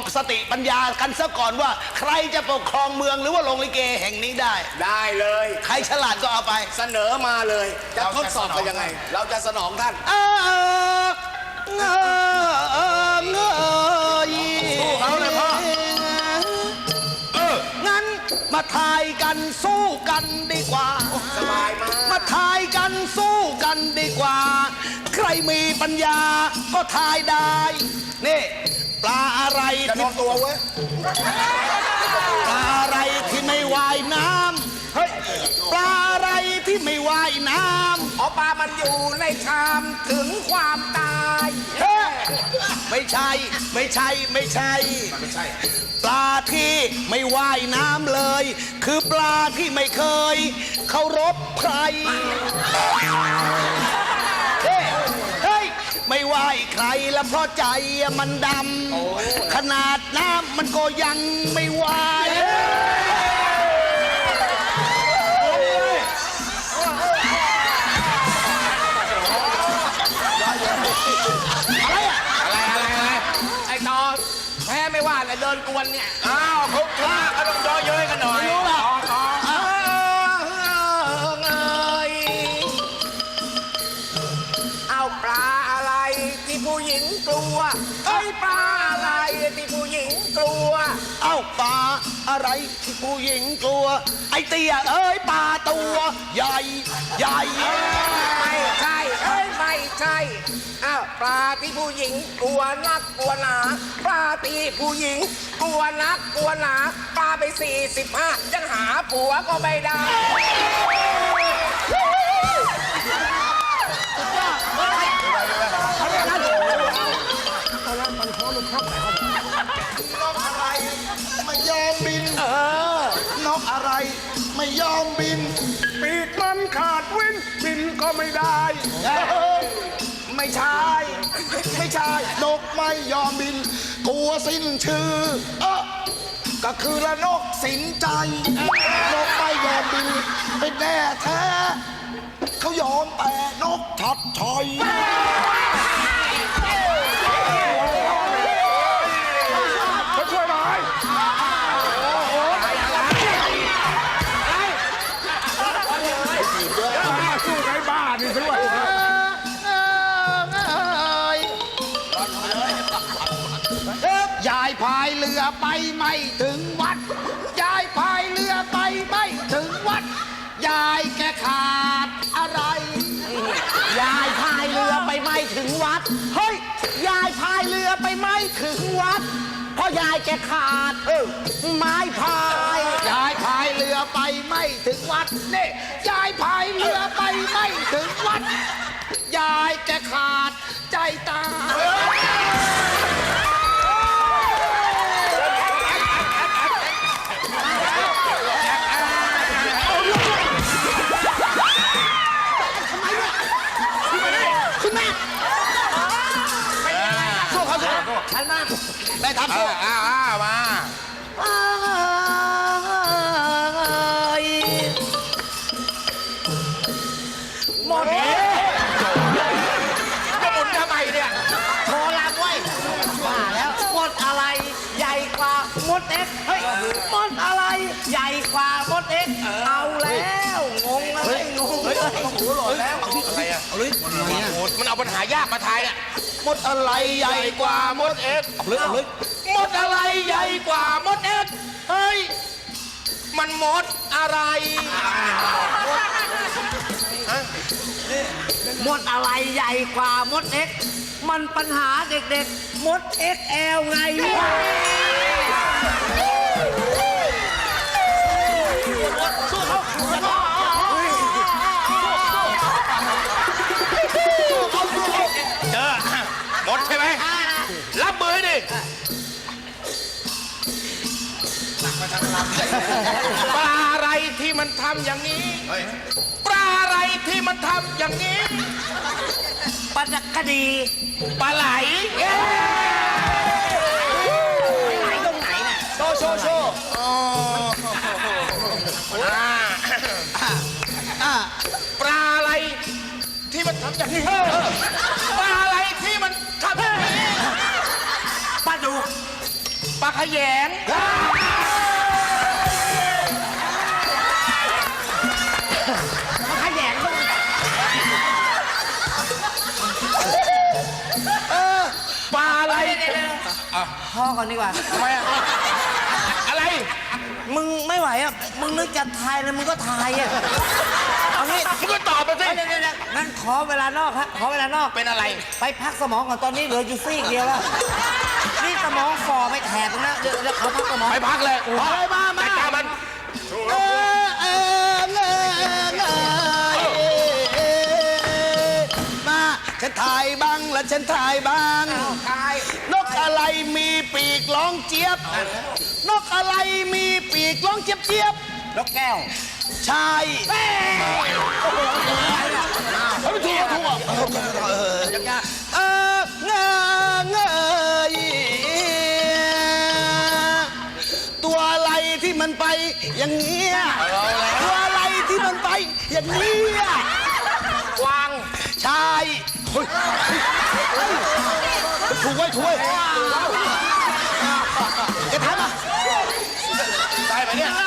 ลองสติปัญญากันซะก่อนว่า ใครจะปกครองเมืองหรือว่าโรงลิเกแห่งนี้ได้ ได้เลย ใครฉลาดก็เอาไป เสนอมาเลย จะทดสอบกันยังไง เราจะสนองท่านเออเงอเออเงยสู้เขาเลยพ่อเอองั้นมาทายกันสู้กันดีกว่า สบายมากมาทายกันสู้กันดีกว่า ใครมีปัญญาก็ทายได้ นี่ ปลาอะไรจะนที่อนตัวเว้ย ปลาอะไรที่ไม่ว่ายน้ำเฮ้ย ปลาอะไรที่ไม่ว่ายน้ำอ๋อปลามันอยู่ในชามถึงความตายเฮ้ยไม่ใช่ ไม่ใช่ไม่ใช่ ไม่ใช่ ปลาที่ไม่ว่ายน้ำเลย คือปลาที่ไม่เคยเคารพใคร รแล้วเพราะใจมันดำขนาดน้ำมันก็ยังไม่ไหวอะไรอะอะไรอะไรอะไรไอ้ตอนแพ้ไม่ว่าแต่เดินกวนเนี่ย อ้าวเขากล้าก็ต้องย่อเย้ยกันหน่อยไม่รู้หร ผู้หญิงกลัวเอ้ยปลาอะไรที่ผู้หญิงกลัว เอ้าปลาอะไรที่ผู้หญิงกลัว ไอเตี้ยเอ้ยปลาตัวใหญ่ใหญ่ไม่ใช่เอ้ยไม่ใช่อ้าวปลาที่ผู้หญิงกลัวนักกลัวหนาปลาที่ผู้หญิงกลัวนักกลัวหนาปลาไปสี่สิบห้ายังหาผัวก็ไม่ได้ ไม่ได้ ไม่ใช่ ไม่ใช่ นกไม่ยอมบินกลัวสิ้นชื่อ เออก็คือละนกสินใจ นกไม่ยอมบิน เป็นแน่แท้ เขายอมแต่นกทัดชอย ไปไม่ถึงวัด ยายพายเรือไปไม่ถึงวัด ยายแกขาดอะไร ยายพายเรือไปไม่ถึงวัด เฮ้ย ยายพายเรือไปไม่ถึงวัด เพราะยายแกขาด เออ ไม้พาย ยายพายเรือไปไม่ถึงวัดนี่ยายพาย แม่อ้าวอ้าวมาหมดจะหมุนทำไมเนี่ยโชว์ลำไว้ว่าแล้วหมดอะไรใหญ่กว่ามดเอ็กซ์เฮ้ยหมดอะไรใหญ่กว่ามดเอ็กซ์เอาแล้วงงอะไรงงเลยอะไรอะเฮ้ยมันเอาปัญหายากมาทายอะ มดอะไรใหญ่กว่ามดเอ็กซ์เอาเลยเอาเลยมดอะไรใหญ่กว่ามดเอ็กซ์เฮ้ย มันมดอะไรหมดอะไรใหญ่กว่ามดเอ็กซ์มันปัญหาเด็กๆ มดเอ็กแอลไงเจ ปลาอะไรที่มันทำอย่างนี้ปลาอะไรที่มันทำอย่างนี้ปรคดีปลาไหลไหนตรงไหนน่ะโชว์โชว์โชว์อ่าอะปลาอะไรที่มันทำอย่างนี้ปลาอะไรที่มันทำอย่างนี้ปลาดุกขยง พ่อก่อนดีกว่า ทำไมอะอะไร มึงไม่ไหวอะ มึงนึกจะทายเลยมึงก็ทายอะ เอางี้มึงก็ตอบมาสิเดี๋ยวเดี๋ยวเดี๋ยวงั้นขอเวลานอกฮะขอเวลานอก เป็นอะไร ไปพักสมองก่อนตอนนี้เหลืออยู่ซีกเดียวแล้ว นี่สมองฝ่อไปแถบนึงแล้วเดี๋ยวเดี๋ยวเขาพักสมอง ไปพักเลยไปมามาจัดการมันเออเออเงยเงยมาฉันถ่ายบ้างและฉันถ่ายบ้างตายนกอะไรมี ปีกร้องเจี๊ยบ นกอะไรมีปีกร้องเจี๊ยบเจี๊ยบนกแก้ว ใช่เฮ้ยไม่ถูกถูกเออเงยเงยตัวอะไรที่มันไปอย่างเงี้ยตัวอะไรที่มันไปอย่างเงี้ยกวางใช่เฮ้ยเฮ้ย ถูกไว้ถูกไว้ ได้ไหม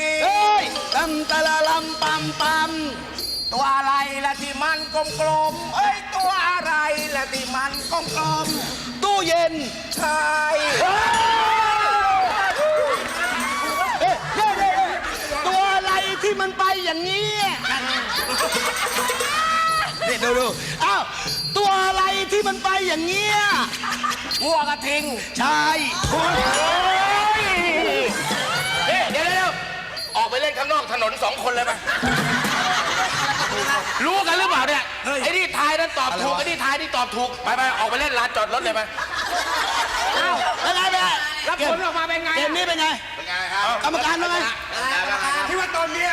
เนี่ยเฮ้ยตำตะละลำปั๊มปั๊มตัวอะไรละที่มันกลมๆเอ้ยตัวอะไรละที่มันกลมตู้เย็นๆใช่เอ๊ะเอ๊ะเอ๊ะเอ๊ะตัวอะไรที่มันไปอย่างนี้เนี่ยดูดูอ้าวตัวอะไรที่มันไปอย่างเงี้ยวัวกระทิง ใช่เเล่นข้างนอกถนนสองคนเลยไหมรู้กันหรือเปล่าเนี่ยไอ้นี่ทายนั้นตอบถูกไอ้นี่ทายนี่ตอบถูกไปไปออกไปเล่นลานจอดรถเลยไหมเป็นไงเป็นไงแล้วผลออกมาเป็นไงเกมนี้เป็นไง เป็นไงครับกรรมการว่าไง ที่ว่าตอนเนี้ย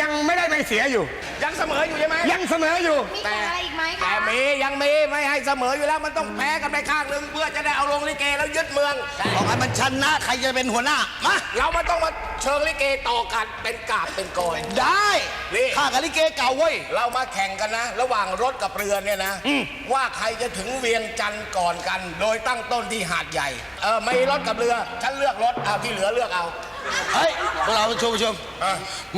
ยังไม่ได้ไม่เสียอยู่ ยังเสมออยู่ใช่ไหมยังเสมออยู่ มีแข่งอะไรอีกไหมแต่คะมียังมีไม่ให้เสมออยู่แล้วมันต้องแพ้กันไปข้างหนึ่งเพื่อจะได้เอาลงลิเกแล้วยึดเมือง บอกให้มันชนะใครจะเป็นหัวหน้า มา เรามันต้องมาเชิงลิเกต่อกันเป็นกาบเป็นกอย ได้นี่ ข้ากับลิเกเก่าเว้ย เรามาแข่งกันนะ ระหว่างรถกับเรือเนี่ยนะ ว่าใครจะถึงเวียงจันทร์ก่อนกัน โดยตั้งต้นที่หาดใหญ่เออไม่รถกับเรือฉันเลือกรถเอาที่เหลือเลือกเอา เฮ้ยพวกเราชมชม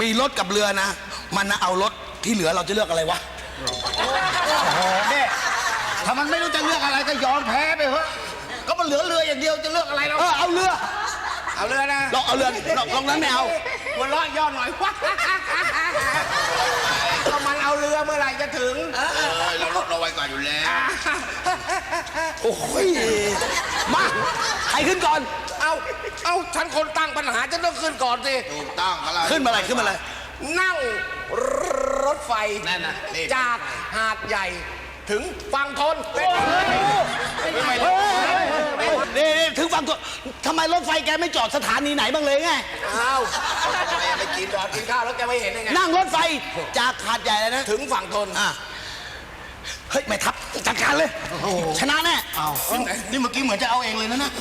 มีรถกับเรือนะ มันนะเอารถ ที่เหลือเราจะเลือกอะไรวะเนี่ยถ้ามันไม่รู้จะเลือกอะไรก็ยอมแพ้ไปเถอะก็มันเหลือเรืออย่างเดียวจะเลือกอะไรเราเออเอาเรือเอาเรือนะลองเอาเรือลองลองนั้นไม่เอาหัวเราะย่อหน่อยก็มันเอาเรือเมื่อไหร่จะถึงเราลดเราไว้ก่อนอยู่แล้วโอ้ยมาใครขึ้นก่อน เอาเอาฉันคนตั้งปัญหาฉันต้องขึ้นก่อนสิถูกต้องก็แล้วขึ้นมาอะไรขึ้นมาอะไร นั่งรถไฟนั่นน่ะนี่ จากหาดใหญ่ถึงฝั่งทนเป็นนี่นี่ถึงฝั่งตัวทำไมรถไฟแกไม่จอดสถานีไหนบ้างเลยไง อ้าวไม่กินจอดกินข้าวแล้วแกไม่เห็นได้ไงนั่งรถไฟจากหาดใหญ่เลยนะ ถึงฝั่งทนอะ เฮ้ย ไม่ทับ จัดการเลย ชนะแน่ นี่เมื่อกี้เหมือนจะเอาเองเลยนะเนี่ย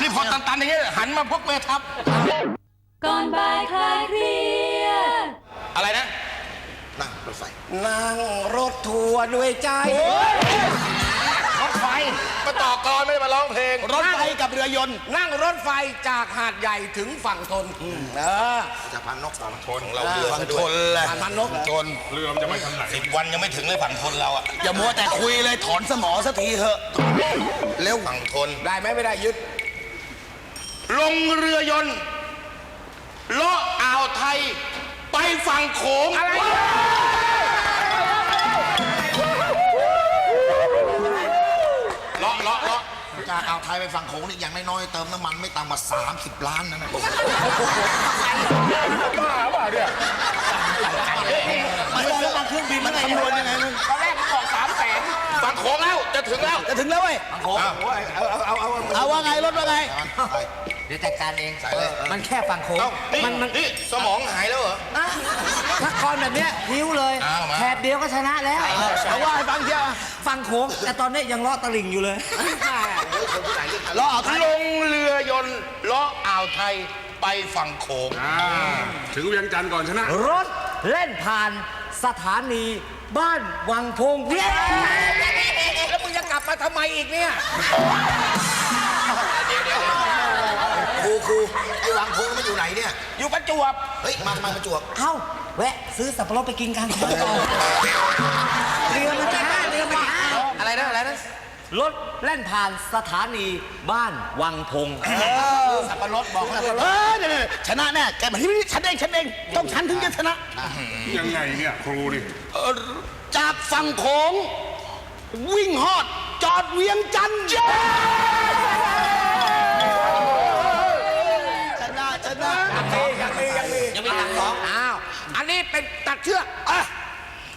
นี่พอตันๆอย่างเงี้ยหันมาพกเมทับก่อนบ่ายคลายเครียด อะไรนะ นั่งรถไฟนั่งรถทัวร์ด้วยใจ รถไฟ มาต่อกรไม่ได้มาร้องเพลง รถไฟกับเรือยนต์ นั่งรถไฟจากหาดใหญ่ถึงฝั่งทนเออ จะพันนกฝั่งทนเราเรือฝั่งทนแหละผ่านพันนกทนเรือมันจะไม่ทันไหนสิบวันยังไม่ถึงเลยฝั่งทนเราอะอย่ามัวแต่คุยเลยถอนสมอสักทีเถอะเร็วฝั่งทนได้ไหมไม่ได้ยึด ลงเรือยนต์เลาะอ่าวไทยไป ฝั่งโขงอะไรเลาะเลาะเลาะจากอ่าวไทยไปฝั่งโขงนี่อย่างน้อยๆเติมน้ำมันไม่ต่ำกว่า30 ล้านนะนะมันซื้อมาเครื่องบินมันคำนวณยังไงมึงตอนแรกมันบอกสามแสนฝั่งโขงแล้ว จะถึงแล้ว จะถึงแล้วเว้ยเอาเอาเอาเอาเอาว่าไงรถว่าไงไปเดี๋ยวจัดการเองใส่เลยมันแค่ฝั่งโค้งเอ้านี่มันมันนี่สมองหายแล้วเหรอ อะถ้ากรแบบเนี้ยพิ้วเลยเอามา แถบเดียวก็ชนะแล้วเอาว่าให้ฟังเชียวฝั่งโค้งแต่ตอนนี้ยังเลาะตะลิ่งอยู่เลยรอเอาทันลงเรือยนต์เลาะอ่าวไทยไปฝั่งโขงถึงเวียงจันทร์ก่อนชนะ รถเล่นผ่านสถานีบ้านวังพงเย้ ทำไมอีกเนี่ยไครูไอ้วังพงมันอยู่ไหนเนี่ย อยู่ประจวบเฮ้ย มาทำไมประจวบเอ้าแวะ ซื้อสับปะรดไปกินกันเรือมันช้าเรือมันช้าอะไรนะอะไรนะรถแล่นผ่านสถานีบ้านวังพงสับปะรดบอกแล้วเออเดี๋ยวๆชนะแน่แกมาที่นี่ฉันเองฉันเองต้องฉันถึงจะชนะ ยังไงเนี่ยครูนี่เอ่อจากฝั่งโขงวิ่งฮอด จอดเวียงจันทร์เย้ชนะชนะยังมียังมียังมีตักสองอ้าว อันนี้เป็นตัดเชือกอะ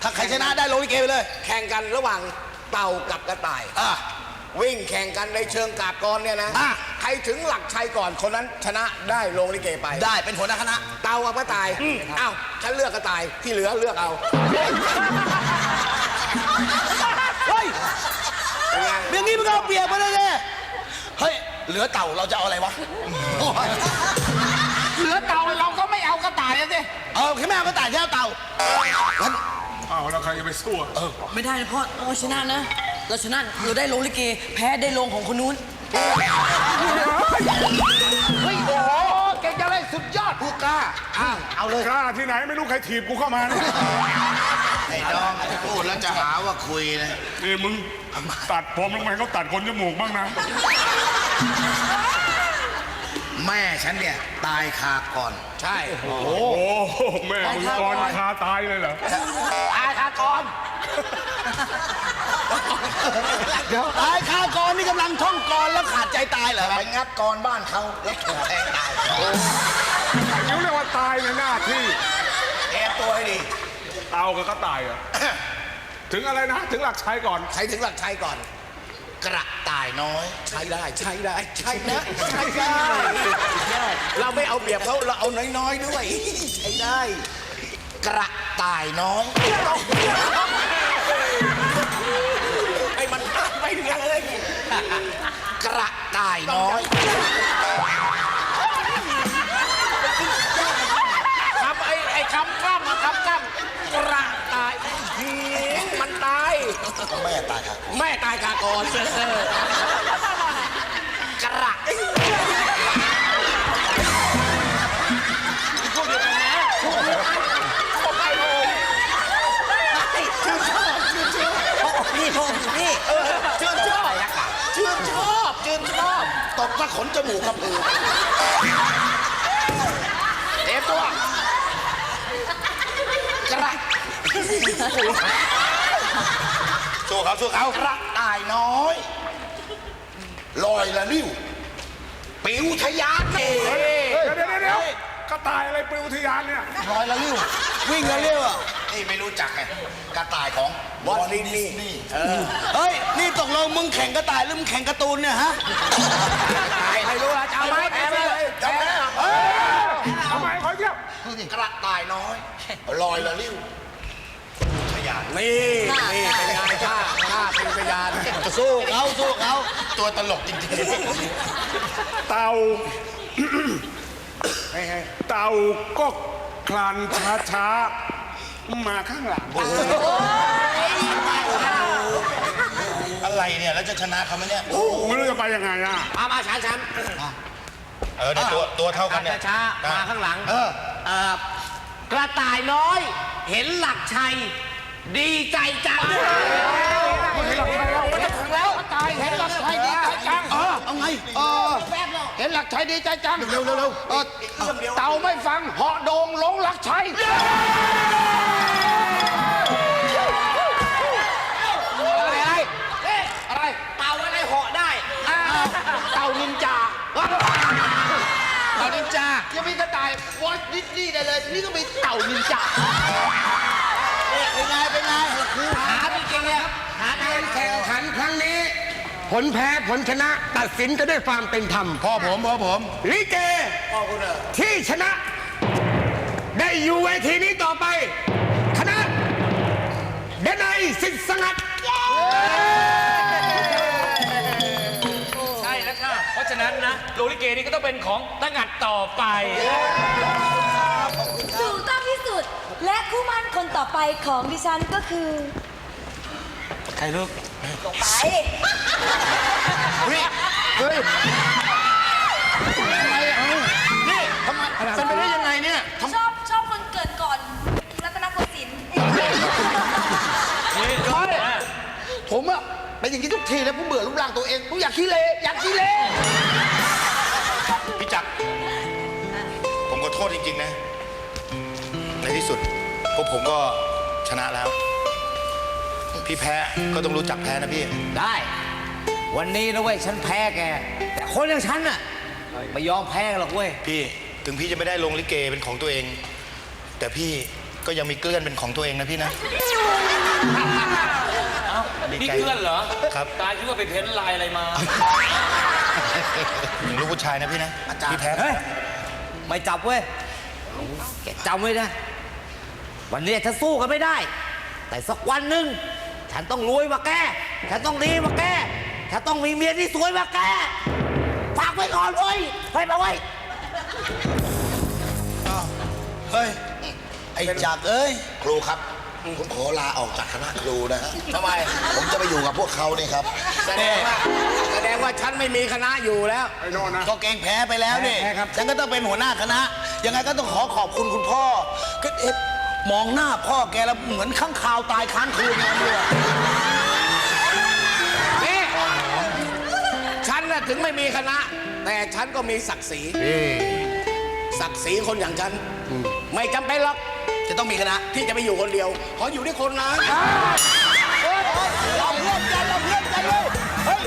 ถ้าใครชนะได้ลงลิเกไปเลย แข่งกันระหว่างเต่ากับกระต่ายอะวิ่งแข่งกันในเชิงกาบกรเนี่ยนะ อะ ใครถึงหลักชัยก่อนคนนั้นชนะได้ลงลิเกไป ได้เป็นหัวหน้าคณะ เต่ากับกระต่ายอ้าวฉันเลือกกระต่ายที่เหลือเลือกเอาเฮ้ย เป็นไงเรื่องนี้มันก็เอาเปรียบมาเลยเนี่ยเฮ้ย เหลือเต่าเราจะเอาอะไรวะเหลือเต่าเราก็ไม่เอากระต่ายสิเออแค่แม่เอาก็ต่ายแค่เอาเต่างั้นอ้าวแล้วใครจะไปสู้อะไม่ได้นะพ่อเราชนะนะ เราชนะเราได้ลงลิเก แพ้ได้ลงของคนนู้น เฮ้ยโอ้โหเก่งจังเลยสุดยอดผู้กล้าอ้าวเอาเลย กล้าที่ไหนไม่รู้ใครถีบกูเข้ามาเนี่ยไอ้น้องพูดแล้วจะหาว่าคุยนะนี่มึงตัดผมลงไปเขาตัดคนจมูกบ้างนะ แม่ฉันเนี่ยตายคาก่อน ใช่ โอ้โห แม่มึงกรคาตายเลยเหรออาชากรเดี๋ยวตายคากรนี่กำลังท่องกรแล้วขาดใจตายเหรอไปงัดกรบ้านเขาแล้วถูกแทงตายนี่เรียกว่าตายในหน้าที่แอบตัวให้ดี เอากับก็ตายอะถึงอะไรนะ ถึงหลักชัยก่อนใครถึงหลักชัยก่อน กระต่ายน้อย ใช้ได้ใช้ได้ใช้นะใช้ได้เราไม่เอาเปรียบเขาเราเอาน้อยๆด้วย ใช้ได้ กระต่ายน้อยไอ้มันไม่เหลือเลยกระต่ายน้อย แม่ตายครับแม่ตายกากรกระนี่พงนี่ชื่นชอบชื่นชอบชื่นชอบตบถ้าขนจมูกกระพือเต็มตัวกระ สู้เขาสู้เขากระต่ายน้อยลอยละลิ้วปิวทะยานเอ๋เดี๋ยวเดี๋ยวเดี๋ยวกระต่ายอะไรปลิวทะยานเนี่ยร้อยละลิ้ววิ่งละลิ้วอะนี่ไม่รู้จักไงกระต่ายของบอลดินนี่นี่เฮ้ยนี่ตกลงมึงแข่งกระต่ายหรือมึงแข่งการ์ตูนเนี่ยฮะไม่รู้ละจะเอาไหมแพ้ไปเลยจำได้เหรอทำไมขอเทียบกระต่ายน้อยลอยละลิ้วทะยา นี่นี่เป็นไงข้าข้าเป็นพยานสู้เขาสู้เขาตัวตลกจริงเต่าเต่าก็คลานช้าช้าๆมาข้างหลังอะไรเนี่ยแล้วจะชนะเขาไหมเนี่ยโอ้ไม่รู้จะไปยังไงอะมามาช้าช้าเออเนี่ยตัวตัวเท่ากันเนี่ยช้ามาข้างหลัง เออกระต่ายน้อย เห็นหลักชัย ดีใจจังแล้วตายเห็นหลักชัยดีใจจังเอาไงเออเห็นหลักชัยดีใจจังเร็วเร็วเร็วเออเต่าไม่ฟังเหาะโดงหลงหลักชัยอะไรอะไรเอ๊ะอะไรเต่าอะไรเหาะได้อ้าวเต่านินจาเต่านินจายังมีกระต่ายวอลดิสนีย์ได้เลยนี่ก็มีเต่านินจา เป็นไงเป็นไงหาจริงๆเนี่ยหาการแข่งขันครั้งนี้ ผลแพ้ผลชนะตัดสินกันด้วยความเป็นธรรมพ่อผมพ่อผมลิเกที่ชนะ ได้อยู่เวทีนี้ต่อไป คณะเดนไนสิทธิ์สงัด ใช่แล้วค่ะ เพราะฉะนั้นนะโรลิเกนี่ก็ต้องเป็นของตั้งัดต่อไปถูกต้องที่สุ ด และคู่มั่นคนต่อไปของดิฉันก็คือใครลูกลงไปเฮ้ยเฮ้ยทำไมอานี่ทำไมเป็นไปได้ยังไงเนี่ยชอบชอบคนเกิดก่อนรัตนโกสินทร์ไมผมอะเป็นอย่างนี้ทุกทีแล้วผมเบื่อรูปร่างตัวเองผมอยากขี้เละอยากขี้เละพี่จักรผมขอโทษจริง ๆ นะ ผมก็ชนะแล้ว พี่แพ้ก็ต้องรู้จักแพ้นะพี่ ได้ วันนี้นะเว้ยฉันแพ้แก แต่คนอย่างฉันน่ะไม่ยอมแพ้หรอกเว้ย พี่ถึงพี่จะไม่ได้ลงลิเกเป็นของตัวเอง แต่พี่ก็ยังมีเกลื่อนเป็นของตัวเองนะพี่นะ นี่เพื่อนเหรอครับ ตายคิดว่าไปเพ้นลายอะไรมาหญิงลูกผู้ชายนะพี่นะพี่แพ้ เฮ้ย ไม่จับเว้ย แกจำไว้นะ วันนี้ฉันสู้กันไม่ได้ แต่สักวันหนึ่งฉันต้องรวยกว่าแก ฉันต้องดีกว่าแก ฉันต้องมีเมียที่สวยกว่าแก ฝากไว้ก่อนเว้ยเฮ้ยมาเว้ยเฮ้ย ไอ้จักรเอ้ย ครูครับ ผมขอลาออกจากคณะครูนะฮะทำไม ผมจะไปอยู่กับพวกเขานี่ครับแสดงว่าแสดงว่าฉันไม่มีคณะอยู่แล้ว ไอ้โน่นนะ ก็เกรงแพ้ไปแล้วนี่แพ้ครับ ฉันก็ต้องเป็นหัวหน้าคณะ ยังไงก็ต้องขอขอบคุณคุณพ่อก็เอ๊ะ มองหน้าพ่อแกแล้วเหมือนข้างคาวตายค้างคืนไงไม่รู้อะนี่ฉันน่ะถึงไม่มีคณะ แต่ฉันก็มีศักดิ์ศรีศักดิ์ศรีคนอย่างฉัน ไม่จำเป็นหรอกจะต้องมีคณะที่จะไปอยู่คนเดียว ขออยู่ด้วยคนนะ เราเพื่อนกันเราเพื่อนกันเลยเฮ้ย